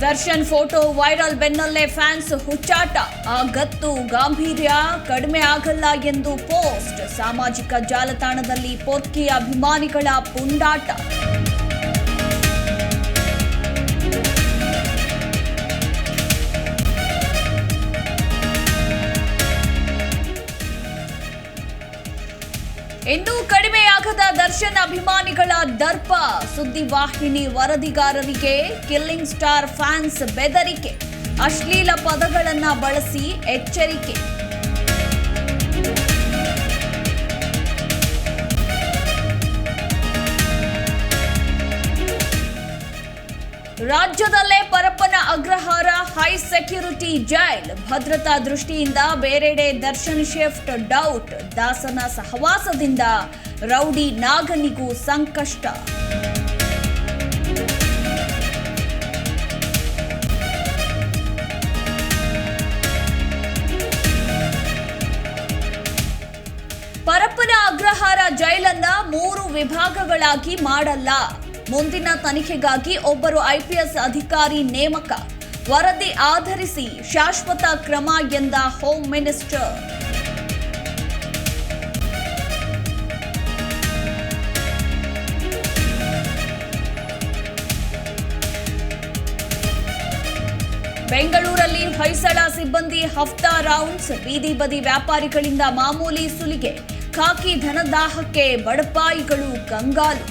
Darshan photo viral ಬೆನ್ನಲ್ಲೇ fans ಹುಚ್ಚಾಟ. ಆ ಗತ್ತು ಗಾಂಭೀರ್ಯ ಕಡಿಮೆ ಆಗಲ್ಲ ಎಂದು ಪೋಸ್ಟ್. ಸಾಮಾಜಿಕ ಜಾಲತಾಣದಲ್ಲಿ ಪೋತ್ಕಿ ಅಭಿಮಾನಿಗಳ ಪುಂಡಾಟ. ಇನ್ನೂ ಕಡಿಮೆಯಾಗದ ದರ್ಶನ್ ಅಭಿಮಾನಿಗಳ ದರ್ಪ. ಸುದ್ದಿವಾಹಿನಿ ವರದಿಗಾರರಿಗೆ ಕಿಲ್ಲಿಂಗ್ ಸ್ಟಾರ್ ಫ್ಯಾನ್ಸ್ ಬೆದರಿಕೆ. ಅಶ್ಲೀಲ ಪದಗಳನ್ನ ಬಳಸಿ ಎಚ್ಚರಿಕೆ. ರಾಜ್ಯದಲ್ಲೇ ಅಗ್ರಹಾರ ಹೈ ಸೆಕ್ಯೂರಿಟಿ ಜೈಲ್. ಭದ್ರತಾ ದೃಷ್ಟಿಯಿಂದ ಬೇರೆಡೆ ದರ್ಶನ್ ಶಿಫ್ಟ್ ಡೌಟ್. ದಾಸನ ಸಹವಾಸದಿಂದ ರೌಡಿ ನಾಗನಿಗೂ ಸಂಕಷ್ಟ. ಪರಪ್ಪನ ಅಗ್ರಹಾರ ಜೈಲನ್ನ ಮೂರು ವಿಭಾಗಗಳಾಗಿ ಮಾಡಲ್ಲ. ಮುಂದಿನ ತನಿಖೆಗಾಗಿ ಒಬ್ಬರು ಐಪಿಎಸ್ ಅಧಿಕಾರಿ ನೇಮಕ. ವರದಿ ಆಧರಿಸಿ ಶಾಶ್ವತ ಕ್ರಮ ಎಂದ ಹೋಮ್ ಮಿನಿಸ್ಟರ್ ಬೆಂಗಳೂರಲ್ಲಿ ಹೊಯ್ಸಳ ಸಿಬ್ಬಂದಿ ಹಫ್ತಾ ರೌಂಡ್ಸ್, ಬೀದಿ ಬದಿ ವ್ಯಾಪಾರಿಗಳಿಂದ ಮಾಮೂಲಿ ಸುಲಿಗೆ, ಖಾಕಿ ಧನದಾಹಕ್ಕೆ ಬಡಪಾಯಿಗಳು ಕಂಗಾಲು